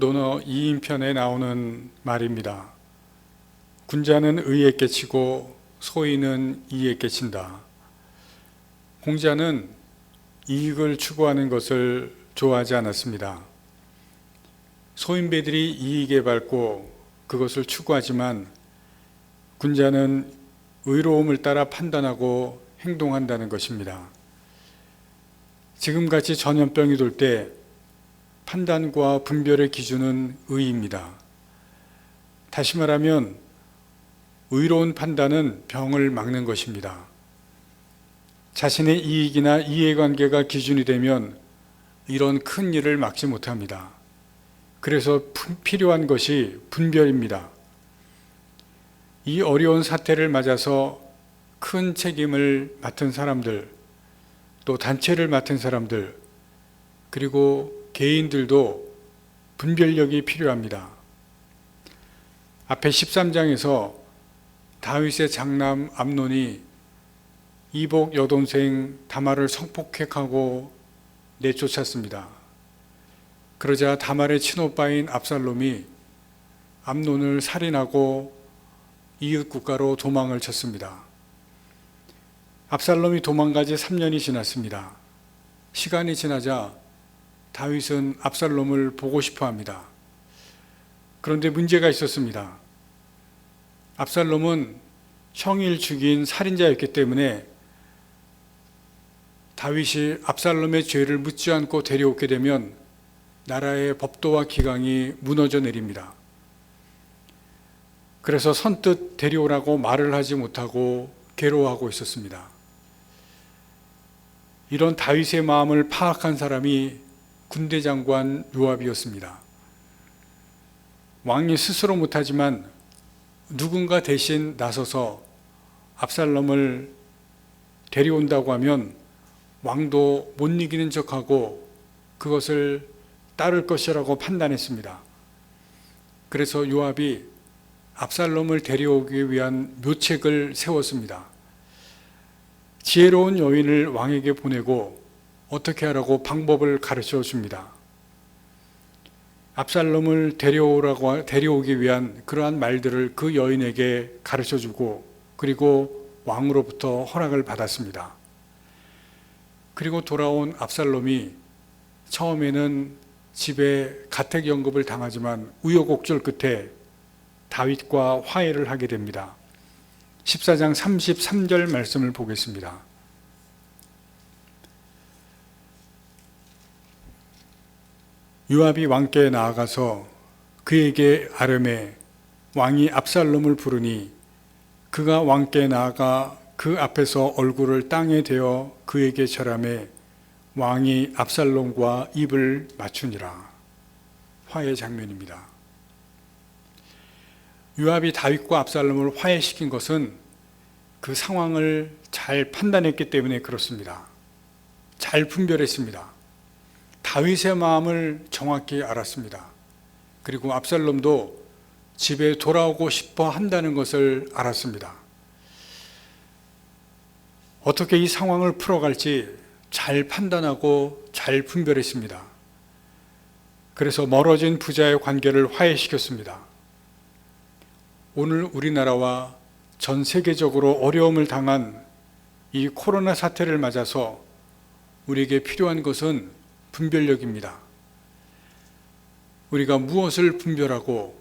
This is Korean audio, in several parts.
논어 2인편에 나오는 말입니다. 군자는 의에 깨치고 소인은 이에 깨친다. 공자는 이익을 추구하는 것을 좋아하지 않았습니다. 소인배들이 이익에 밟고 그것을 추구하지만 군자는 의로움을 따라 판단하고 행동한다는 것입니다. 지금같이 전염병이 돌 때 판단과 분별의 기준은 의입니다. 다시 말하면 의로운 판단은 병을 막는 것입니다. 자신의 이익이나 이해관계가 기준이 되면 이런 큰 일을 막지 못합니다. 그래서 필요한 것이 분별입니다. 이 어려운 사태를 맞아서 큰 책임을 맡은 사람들, 또 단체를 맡은 사람들, 그리고 개인들도 분별력이 필요합니다. 앞에 13장에서 다윗의 장남 암논이 이복 여동생 다말을 성폭행하고 내쫓았습니다. 그러자 다말의 친오빠인 압살롬이 암논을 살인하고 이웃 국가로 도망을 쳤습니다. 압살롬이 도망가지 3년이 지났습니다. 시간이 지나자 다윗은 압살롬을 보고 싶어 합니다. 그런데 문제가 있었습니다. 압살롬은 형일 죽인 살인자였기 때문에 다윗이 압살롬의 죄를 묻지 않고 데려오게 되면 나라의 법도와 기강이 무너져 내립니다. 그래서 선뜻 데려오라고 말을 하지 못하고 괴로워하고 있었습니다. 이런 다윗의 마음을 파악한 사람이 군대 장관 요압이었습니다. 왕이 스스로 못하지만 누군가 대신 나서서 압살롬을 데려온다고 하면 왕도 못 이기는 척하고 그것을 따를 것이라고 판단했습니다. 그래서 요압이 압살롬을 데려오기 위한 묘책을 세웠습니다. 지혜로운 여인을 왕에게 보내고 어떻게 하라고 방법을 가르쳐 줍니다. 압살롬을 데려오라고 데려오기 위한 그러한 말들을 그 여인에게 가르쳐 주고 그리고 왕으로부터 허락을 받았습니다. 그리고 돌아온 압살롬이 처음에는 집에 가택 연급을 당하지만 우여곡절 끝에 다윗과 화해를 하게 됩니다. 14장 33절 말씀을 보겠습니다. 요압이 왕께 나아가서 그에게 아름에 왕이 압살롬을 부르니 그가 왕께 나아가 그 앞에서 얼굴을 땅에 대어 그에게 절함에 왕이 압살롬과 입을 맞추니라. 화해 장면입니다. 요압이 다윗과 압살롬을 화해시킨 것은 그 상황을 잘 판단했기 때문에 그렇습니다. 잘 분별했습니다. 다윗의 마음을 정확히 알았습니다. 그리고 압살롬도 집에 돌아오고 싶어 한다는 것을 알았습니다. 어떻게 이 상황을 풀어갈지 잘 판단하고 잘 분별했습니다. 그래서 멀어진 부자의 관계를 화해시켰습니다. 오늘 우리나라와 전 세계적으로 어려움을 당한 이 코로나 사태를 맞아서 우리에게 필요한 것은 분별력입니다. 우리가 무엇을 분별하고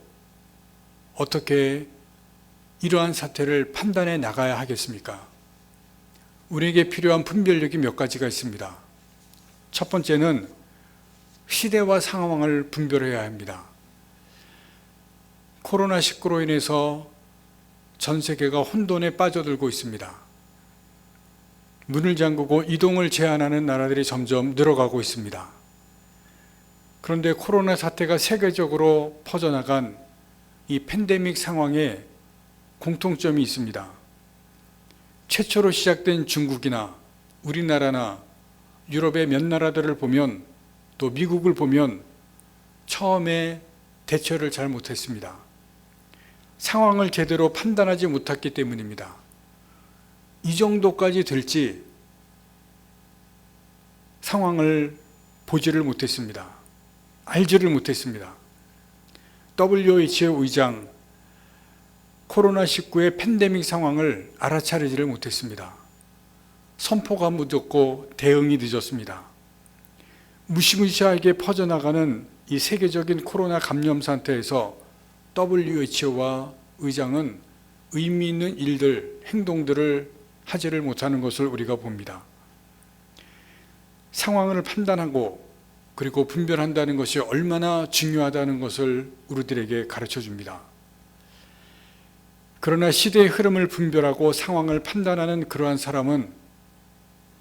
어떻게 이러한 사태를 판단해 나가야 하겠습니까? 우리에게 필요한 분별력이 몇 가지가 있습니다. 첫 번째는 시대와 상황을 분별해야 합니다. 코로나19로 인해서 전 세계가 혼돈에 빠져들고 있습니다. 문을 잠그고 이동을 제한하는 나라들이 점점 늘어가고 있습니다. 그런데 코로나 사태가 세계적으로 퍼져나간 이 팬데믹 상황에 공통점이 있습니다. 최초로 시작된 중국이나 우리나라나 유럽의 몇 나라들을 보면 또 미국을 보면 처음에 대처를 잘 못했습니다. 상황을 제대로 판단하지 못했기 때문입니다. 이 정도까지 될지 상황을 보지를 못했습니다. 알지를 못했습니다. WHO의 의장 코로나19의 팬데믹 상황을 알아차리지를 못했습니다. 선포가 늦었고 대응이 늦었습니다. 무시무시하게 퍼져나가는 이 세계적인 코로나 감염 상태에서 WHO와 의장은 의미 있는 일들, 행동들을 하지를 못하는 것을 우리가 봅니다. 상황을 판단하고 그리고 분별한다는 것이 얼마나 중요하다는 것을 우리들에게 가르쳐 줍니다. 그러나 시대의 흐름을 분별하고 상황을 판단하는 그러한 사람은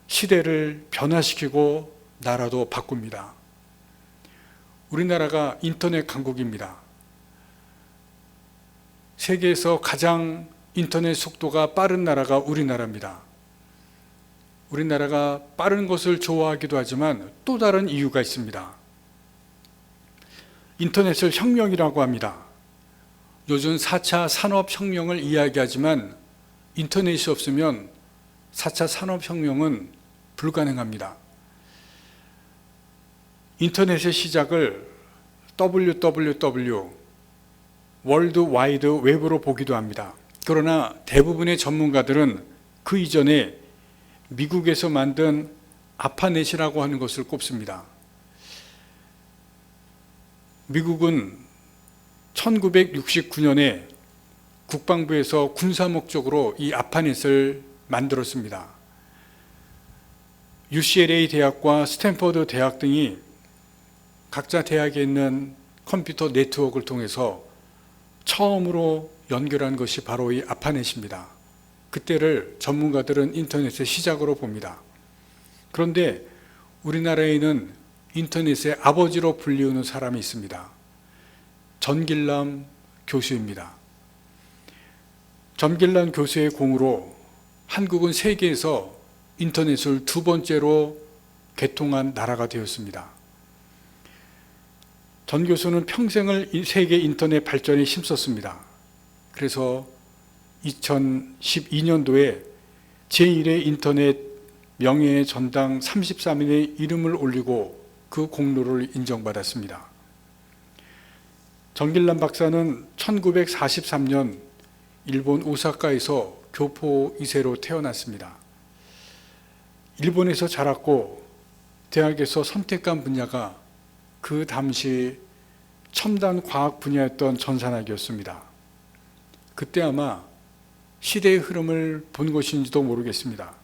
시대를 변화시키고 나라도 바꿉니다. 우리나라가 인터넷 강국입니다. 세계에서 가장 인터넷 속도가 빠른 나라가 우리나라입니다. 우리나라가 빠른 것을 좋아하기도 하지만 또 다른 이유가 있습니다. 인터넷을 혁명이라고 합니다. 요즘 4차 산업혁명을 이야기하지만 인터넷이 없으면 4차 산업혁명은 불가능합니다. 인터넷의 시작을 www 월드 와이드 웹으로 보기도 합니다. 그러나 대부분의 전문가들은 그 이전에 미국에서 만든 아파넷이라고 하는 것을 꼽습니다. 미국은 1969년에 국방부에서 군사 목적으로 이 아파넷을 만들었습니다. UCLA 대학과 스탠퍼드 대학 등이 각자 대학에 있는 컴퓨터 네트워크를 통해서 처음으로 연결한 것이 바로 이 아파넷입니다. 그때를 전문가들은 인터넷의 시작으로 봅니다. 그런데 우리나라에는 인터넷의 아버지로 불리우는 사람이 있습니다. 전길남 교수입니다. 전길남 교수의 공으로 한국은 세계에서 인터넷을 두 번째로 개통한 나라가 되었습니다. 전 교수는 평생을 세계 인터넷 발전에 힘썼습니다. 그래서 2012년도에 제1회 인터넷 명예의 전당 33인의 이름을 올리고 그 공로를 인정받았습니다. 정길남 박사는 1943년 일본 오사카에서 교포 2세로 태어났습니다. 일본에서 자랐고 대학에서 선택한 분야가 그 당시 첨단 과학 분야였던 전산학이었습니다. 그때 아마 시대의 흐름을 본 것인지도 모르겠습니다.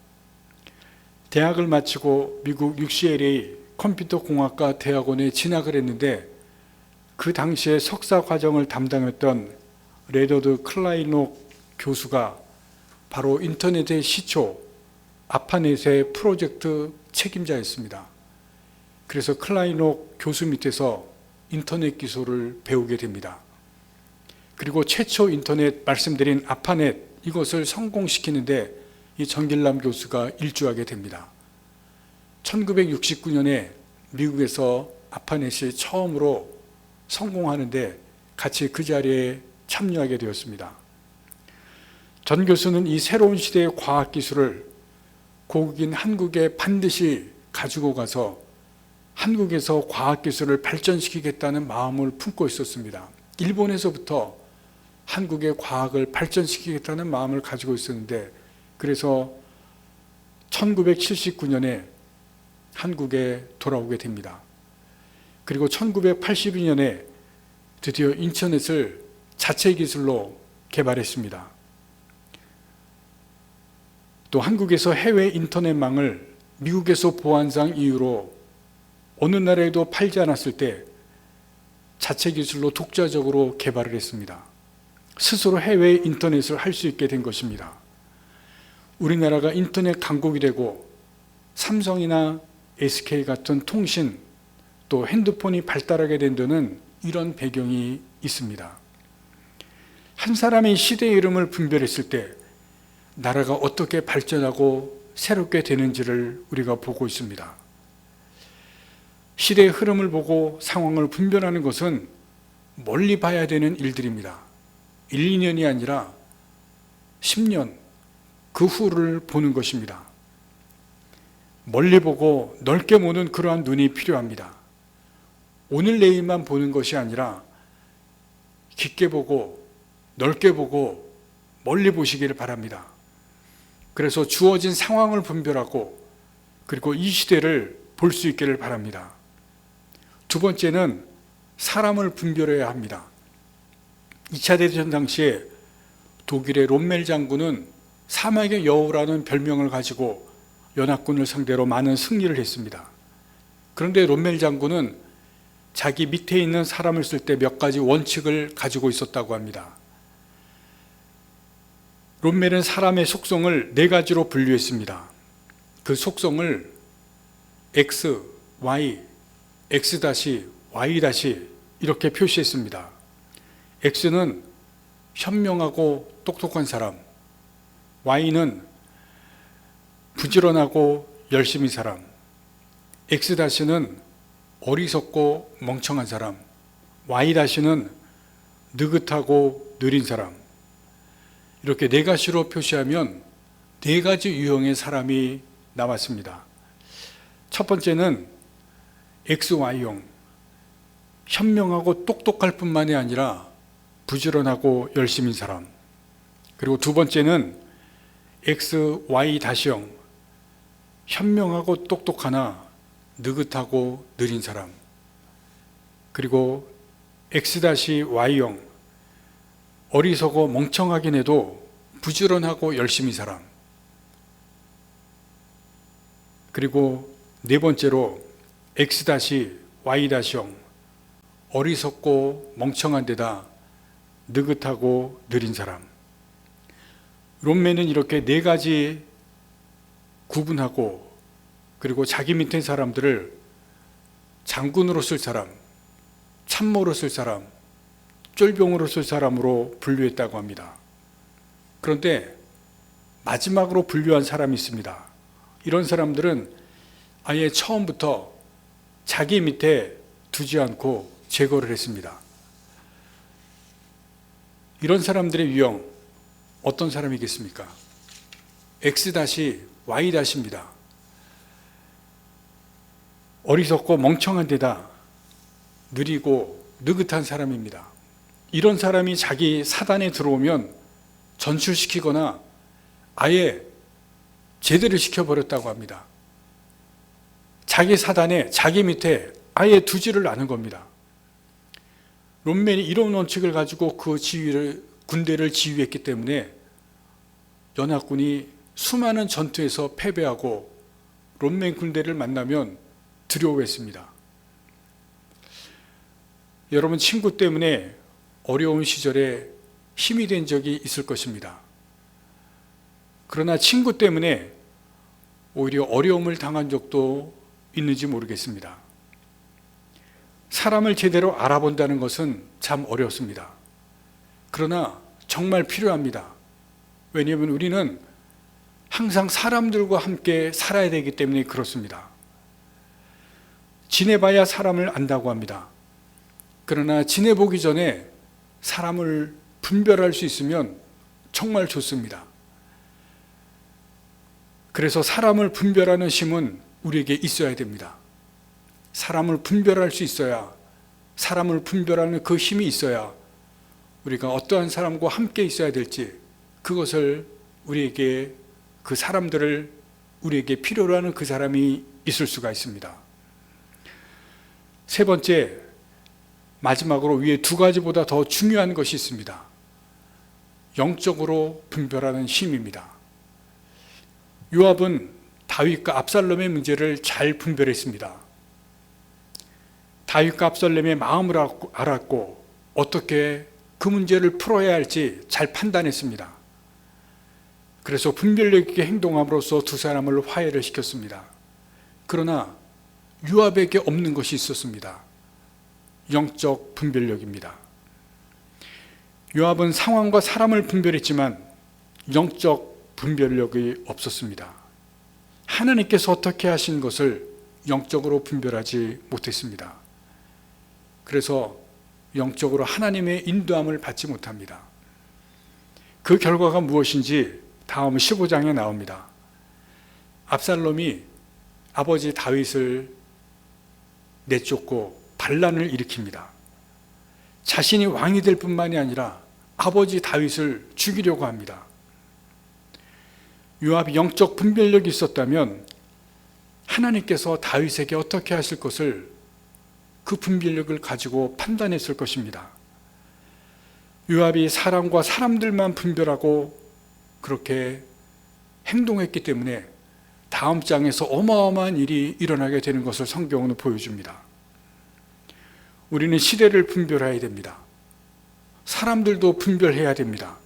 대학을 마치고 미국 UCLA 컴퓨터 공학과 대학원에 진학을 했는데 그 당시에 석사 과정을 담당했던 레더드 클라이녹 교수가 바로 인터넷의 시초 아파넷의 프로젝트 책임자였습니다. 그래서 클라이녹 교수 밑에서 인터넷 기술을 배우게 됩니다. 그리고 최초 인터넷 말씀드린 아파넷 이것을 성공시키는데 이 정길남 교수가 일주하게 됩니다. 1969년에 미국에서 아파넷이 처음으로 성공하는데 같이 그 자리에 참여하게 되었습니다. 전 교수는 이 새로운 시대의 과학 기술을 고국인 한국에 반드시 가지고 가서 한국에서 과학 기술을 발전시키겠다는 마음을 품고 있었습니다. 일본에서부터 한국의 과학을 발전시키겠다는 마음을 가지고 있었는데 그래서 1979년에 한국에 돌아오게 됩니다. 그리고 1982년에 드디어 인터넷을 자체 기술로 개발했습니다. 또 한국에서 해외 인터넷망을 미국에서 보안상 이유로 어느 나라에도 팔지 않았을 때 자체 기술로 독자적으로 개발을 했습니다. 스스로 해외 인터넷을 할 수 있게 된 것입니다. 우리나라가 인터넷 강국이 되고 삼성이나 SK 같은 통신 또 핸드폰이 발달하게 된 데는 이런 배경이 있습니다. 한 사람의 시대의 이름을 분별했을 때 나라가 어떻게 발전하고 새롭게 되는지를 우리가 보고 있습니다. 시대의 흐름을 보고 상황을 분별하는 것은 멀리 봐야 되는 일들입니다. 1, 2년이 아니라 10년 그 후를 보는 것입니다. 멀리 보고 넓게 보는 그러한 눈이 필요합니다. 오늘 내일만 보는 것이 아니라 깊게 보고 넓게 보고 멀리 보시기를 바랍니다. 그래서 주어진 상황을 분별하고 그리고 이 시대를 볼 수 있기를 바랍니다. 두 번째는 사람을 분별해야 합니다. 2차 대전 당시에 독일의 롬멜 장군은 사막의 여우라는 별명을 가지고 연합군을 상대로 많은 승리를 했습니다. 그런데 롬멜 장군은 자기 밑에 있는 사람을 쓸 때 몇 가지 원칙을 가지고 있었다고 합니다. 롬멜은 사람의 속성을 네 가지로 분류했습니다. 그 속성을 X, Y, X 다시 Y 다시 이렇게 표시했습니다. X는 현명하고 똑똑한 사람, Y는 부지런하고 열심히 사람, X 다시는 어리석고 멍청한 사람, Y 다시는 느긋하고 느린 사람. 이렇게 네 가지로 표시하면 네 가지 유형의 사람이 나왔습니다. 첫 번째는 XY형. 현명하고 똑똑할 뿐만이 아니라 부지런하고 열심인 사람. 그리고 두 번째는 XY-형. 현명하고 똑똑하나 느긋하고 느린 사람. 그리고 X-Y형. 어리석어 멍청하긴 해도 부지런하고 열심히 사람. 그리고 네 번째로 X-Y-형. 어리석고 멍청한 데다 느긋하고 느린 사람. 롬메는 이렇게 네 가지 구분하고 그리고 자기 밑에 사람들을 장군으로 쓸 사람, 참모로 쓸 사람, 쫄병으로 쓸 사람으로 분류했다고 합니다. 그런데 마지막으로 분류한 사람이 있습니다. 이런 사람들은 아예 처음부터 자기 밑에 두지 않고 제거를 했습니다. 이런 사람들의 유형 어떤 사람이겠습니까? X-Y-입니다. 어리석고 멍청한 데다 느리고 느긋한 사람입니다. 이런 사람이 자기 사단에 들어오면 전출시키거나 아예 제대로 시켜버렸다고 합니다. 자기 사단에 자기 밑에 아예 두지를 않은 겁니다. 롬맨이 이런 원칙을 가지고 그 지휘를 군대를 지휘했기 때문에 연합군이 수많은 전투에서 패배하고 롬맨 군대를 만나면 두려워했습니다. 여러분 친구 때문에 어려운 시절에 힘이 된 적이 있을 것입니다. 그러나 친구 때문에 오히려 어려움을 당한 적도 있는지 모르겠습니다. 사람을 제대로 알아본다는 것은 참 어렵습니다. 그러나 정말 필요합니다. 왜냐하면 우리는 항상 사람들과 함께 살아야 되기 때문에 그렇습니다. 지내봐야 사람을 안다고 합니다. 그러나 지내보기 전에 사람을 분별할 수 있으면 정말 좋습니다. 그래서 사람을 분별하는 힘은 우리에게 있어야 됩니다. 사람을 분별할 수 있어야 사람을 분별하는 그 힘이 있어야 우리가 어떠한 사람과 함께 있어야 될지 그것을 우리에게 그 사람들을 우리에게 필요로 하는 그 사람이 있을 수가 있습니다. 세 번째, 마지막으로 위에 두 가지보다 더 중요한 것이 있습니다. 영적으로 분별하는 힘입니다. 요압은 다윗과 압살롬의 문제를 잘 분별했습니다. 다윗과 압살롬의 마음을 알았고 어떻게 그 문제를 풀어야 할지 잘 판단했습니다. 그래서 분별력 있게 행동함으로써 두 사람을 화해를 시켰습니다. 그러나 유압에게 없는 것이 있었습니다. 영적 분별력입니다. 요압은 상황과 사람을 분별했지만 영적 분별력이 없었습니다. 하나님께서 어떻게 하신 것을 영적으로 분별하지 못했습니다. 그래서 영적으로 하나님의 인도함을 받지 못합니다. 그 결과가 무엇인지 다음 15장에 나옵니다. 압살롬이 아버지 다윗을 내쫓고 반란을 일으킵니다. 자신이 왕이 될 뿐만이 아니라 아버지 다윗을 죽이려고 합니다. 요압이 영적 분별력이 있었다면 하나님께서 다윗에게 어떻게 하실 것을 그 분별력을 가지고 판단했을 것입니다. 요압이 사람과 사람들만 분별하고 그렇게 행동했기 때문에 다음 장에서 어마어마한 일이 일어나게 되는 것을 성경은 보여줍니다. 우리는 시대를 분별해야 됩니다. 사람들도 분별해야 됩니다.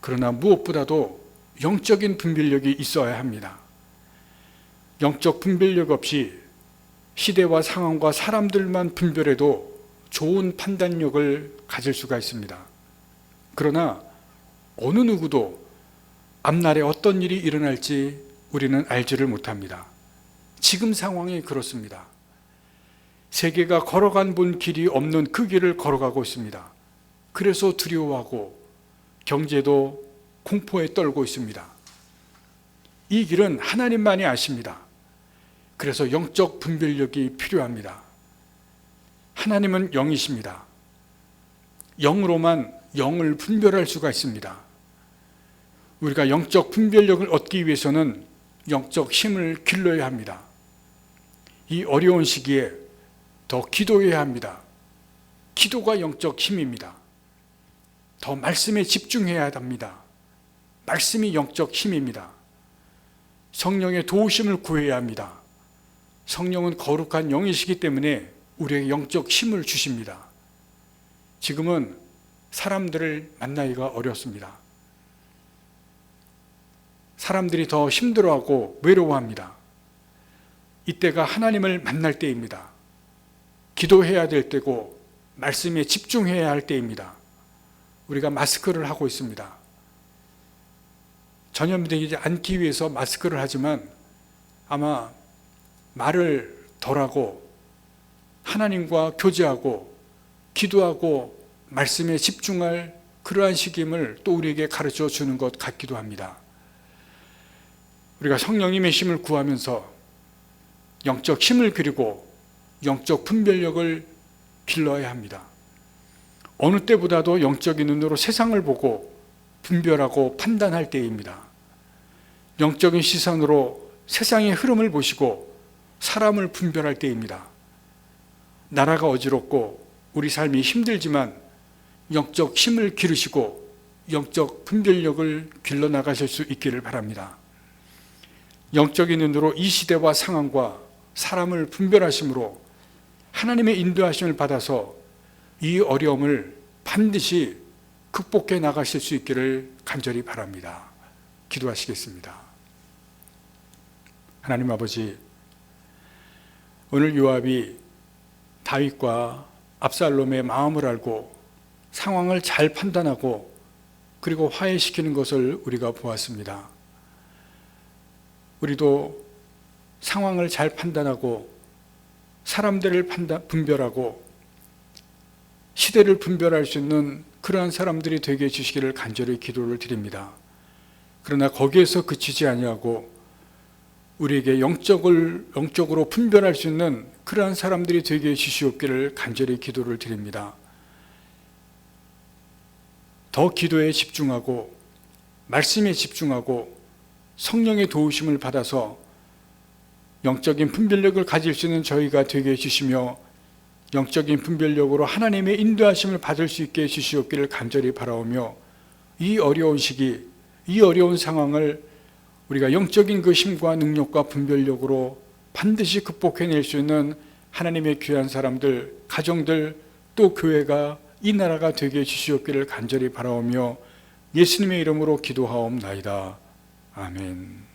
그러나 무엇보다도 영적인 분별력이 있어야 합니다. 영적 분별력 없이 시대와 상황과 사람들만 분별해도 좋은 판단력을 가질 수가 있습니다. 그러나 어느 누구도 앞날에 어떤 일이 일어날지 우리는 알지를 못합니다. 지금 상황이 그렇습니다. 세계가 걸어간 본 길이 없는 그 길을 걸어가고 있습니다. 그래서 두려워하고 경제도 공포에 떨고 있습니다. 이 길은 하나님만이 아십니다. 그래서 영적 분별력이 필요합니다. 하나님은 영이십니다. 영으로만 영을 분별할 수가 있습니다. 우리가 영적 분별력을 얻기 위해서는 영적 힘을 길러야 합니다. 이 어려운 시기에 더 기도해야 합니다. 기도가 영적 힘입니다. 더 말씀에 집중해야 합니다. 말씀이 영적 힘입니다. 성령의 도우심을 구해야 합니다. 성령은 거룩한 영이시기 때문에 우리에게 영적 힘을 주십니다. 지금은 사람들을 만나기가 어렵습니다. 사람들이 더 힘들어하고 외로워합니다. 이때가 하나님을 만날 때입니다. 기도해야 될 때고 말씀에 집중해야 할 때입니다. 우리가 마스크를 하고 있습니다. 전염되지 않기 위해서 마스크를 하지만 아마 말을 덜하고 하나님과 교제하고 기도하고 말씀에 집중할 그러한 시김을 또 우리에게 가르쳐 주는 것 같기도 합니다. 우리가 성령님의 힘을 구하면서 영적 힘을 그리고 영적 분별력을 길러야 합니다. 어느 때보다도 영적인 눈으로 세상을 보고 분별하고 판단할 때입니다. 영적인 시선으로 세상의 흐름을 보시고 사람을 분별할 때입니다. 나라가 어지럽고 우리 삶이 힘들지만 영적 힘을 기르시고 영적 분별력을 길러 나가실 수 있기를 바랍니다. 영적인 눈으로 이 시대와 상황과 사람을 분별하심으로 하나님의 인도하심을 받아서 이 어려움을 반드시 극복해 나가실 수 있기를 간절히 바랍니다. 기도하시겠습니다. 하나님 아버지, 오늘 요압이 다윗과 압살롬의 마음을 알고 상황을 잘 판단하고 그리고 화해시키는 것을 우리가 보았습니다. 우리도 상황을 잘 판단하고 사람들을 판단, 분별하고 시대를 분별할 수 있는 그러한 사람들이 되게 해주시기를 간절히 기도를 드립니다. 그러나 거기에서 그치지 아니하고 우리에게 영적을 영적으로 분별할 수 있는 그러한 사람들이 되게 해주시옵기를 간절히 기도를 드립니다. 더 기도에 집중하고 말씀에 집중하고 성령의 도우심을 받아서 영적인 분별력을 가질 수 있는 저희가 되게 해주시며 영적인 분별력으로 하나님의 인도하심을 받을 수 있게 해주시옵기를 간절히 바라오며 이 어려운 시기, 이 어려운 상황을 우리가 영적인 그 힘과 능력과 분별력으로 반드시 극복해낼 수 있는 하나님의 귀한 사람들, 가정들, 또 교회가 이 나라가 되게 해주시옵기를 간절히 바라오며 예수님의 이름으로 기도하옵나이다. 아멘.